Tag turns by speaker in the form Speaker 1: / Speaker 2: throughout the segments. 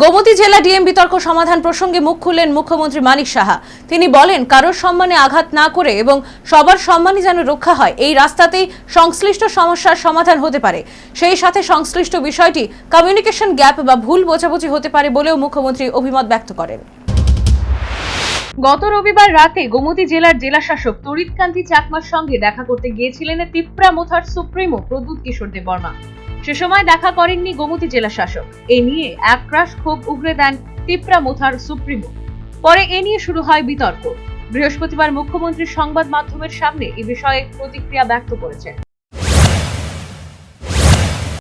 Speaker 1: গোমতী জেলা ডিএম বিতর্ক সমাধান প্রসঙ্গে মুখ খুললেন মুখ্যমন্ত্রী মানিক সাহা। তিনি বলেন, কারোর সম্মানে আঘাত না করে এবং সবার সম্মানই যেন রক্ষা হয়, এই রাস্তাতেই সংশ্লিষ্ট সমস্যার সমাধান হতে পারে। সেই সাথে সংশ্লিষ্ট বিষয়টি কমিউনিকেশন গ্যাপ বা ভুল বোঝাবুঝি হতে পারে বলেও মুখ্যমন্ত্রী অভিমত ব্যক্ত করেন। গত রবিবার রাতে গোমতী জেলার জেলাশাসক তরিৎকান্তি চাকমার সঙ্গে দেখা করতে গিয়েছিলেন তিপ্রা মোথার সুপ্রিমো প্রদ্যুৎ কিশোর দেববর্মা। সে সময় দেখা করেননি গোমতী জেলা শাসক। এ নিয়ে একরাশ ক্ষোভ উগরে দেন তিপ্রা মোথার সুপ্রিমো। পরে এ নিয়ে শুরু হয় বিতর্ক। বৃহস্পতিবার মুখ্যমন্ত্রী সংবাদ মাধ্যমের সামনে এ বিষয়ে প্রতিক্রিয়া ব্যক্ত করেছেন।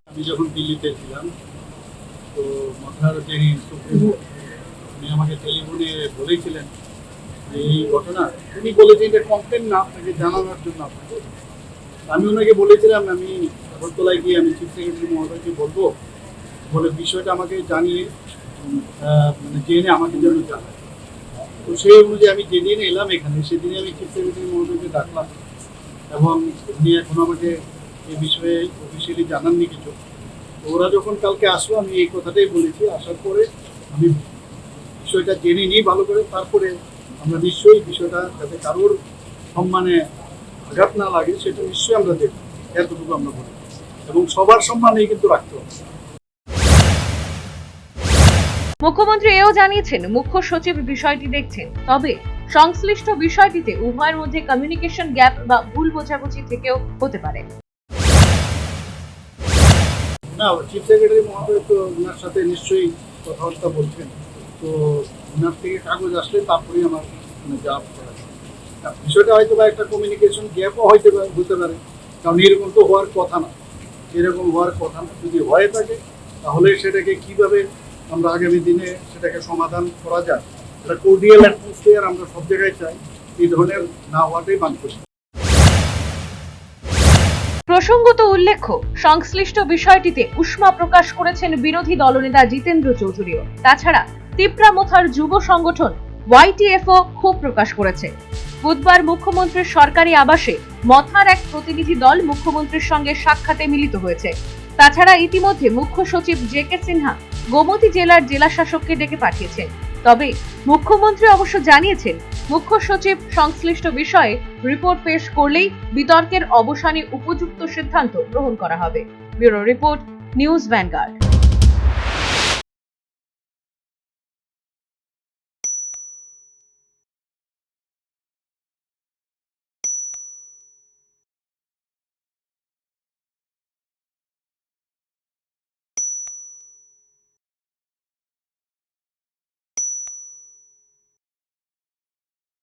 Speaker 2: আমি যখন দিল্লিতে ছিলাম, তো মাথার যিনি উনি আমাকে টেলিফোনে বলেছিলেন এই ঘটনা। উনি বলেছেন এটা কমপ্লেন না আপনাকে জানানোর জন্য আপনাকে আমি ওনাকে বলেছিলাম, আমি আগরতলায় গিয়ে আমি চিফ সেক্রেটারি মহোদয়কে বলব, বলে বিষয়টা আমাকে জানিয়ে মানে জেনে আমাকে যেন জানায়। তো সেই অনুযায়ী আমি যেদিন এলাম এখানে সেদিনে আমি চিফ সেক্রেটারি মহোদয়কে ডাকলাম এবং উনি এখন আমাকে এই বিষয়ে অফিসিয়ালি জানাননি কিছু। ওরা যখন কালকে আসলো, আমি এই কথাটাই বলেছি, আসার পরে আমি বিষয়টা জেনে নিই ভালো করে তারপরে আমরা নিশ্চয়ই বিষয়টা যাতে কারোর সম্মানে আঘাত না লাগে সেটা নিশ্চয়ই আমরা দেখব। এতটুকু আমরা বলি। এবং সবার সম্মানেই কিন্তু রাখতে হবে।
Speaker 1: মুখ্যমন্ত্রী এও জানিয়েছেন মুখ্য সচিব বিষয়টি দেখছেন। তবে সংশ্লিষ্ট বিষয়টিতে উভয়ের মধ্যে কমিউনিকেশন গ্যাপ বা ভুল বোঝাবুঝি থেকেও হতে পারে।
Speaker 2: না চিফ সেক্রেটারি মহোদয় তো ওনার সাথে নিশ্চয়ই কথাবার্তা বলছেন। তো ওনার থেকে কাগজ আসলে তারপরেই আমার মানে জবাব করা বিষয়টা হয়তো বা একটা কমিউনিকেশন গ্যাপও পারে হতে পারে। কারণ এরকম তো হওয়ার কথা না। এরকম হওয়ার কথা না। যদি হয়ে থাকে, তাহলে সেটাকে কীভাবে আমরা আগামী দিনে সেটাকে সমাধান করা যায়? একটা কোর্ডিয়াল অ্যাটমসফিয়ার আমরা সব জায়গায় চাই, এই ধরনের না হওয়াটাই করি
Speaker 1: প্রসঙ্গত উল্লেখ্য, সংশ্লিষ্ট বিষয়টিতে উষ্মা প্রকাশ করেছেন বিরোধী দলনেতা জিতেন্দ্র চৌধুরীও। তাছাড়া তিপ্রা মোথার যুব সংগঠন ওয়াইটিএফও ক্ষোভ প্রকাশ করেছে। বুধবার মুখ্যমন্ত্রীর সরকারি আবাসে মথার এক প্রতিনিধি দল মুখ্যমন্ত্রীর সঙ্গে সাক্ষাতে মিলিত হয়েছে। তাছাড়া ইতিমধ্যে মুখ্য সচিব জে কে সিনহা গোমতী জেলার জেলা শাসককে ডেকে পাঠিয়েছেন। তবে মুখ্যমন্ত্রী অবশ্য জানিয়েছেন, মুখ্য সচিব সংশ্লিষ্ট বিষয়ে রিপোর্ট পেশ করলেই বিতর্কের অবসানে উপযুক্ত সিদ্ধান্ত গ্রহণ করা হবে। Bureau report, news Vanguard.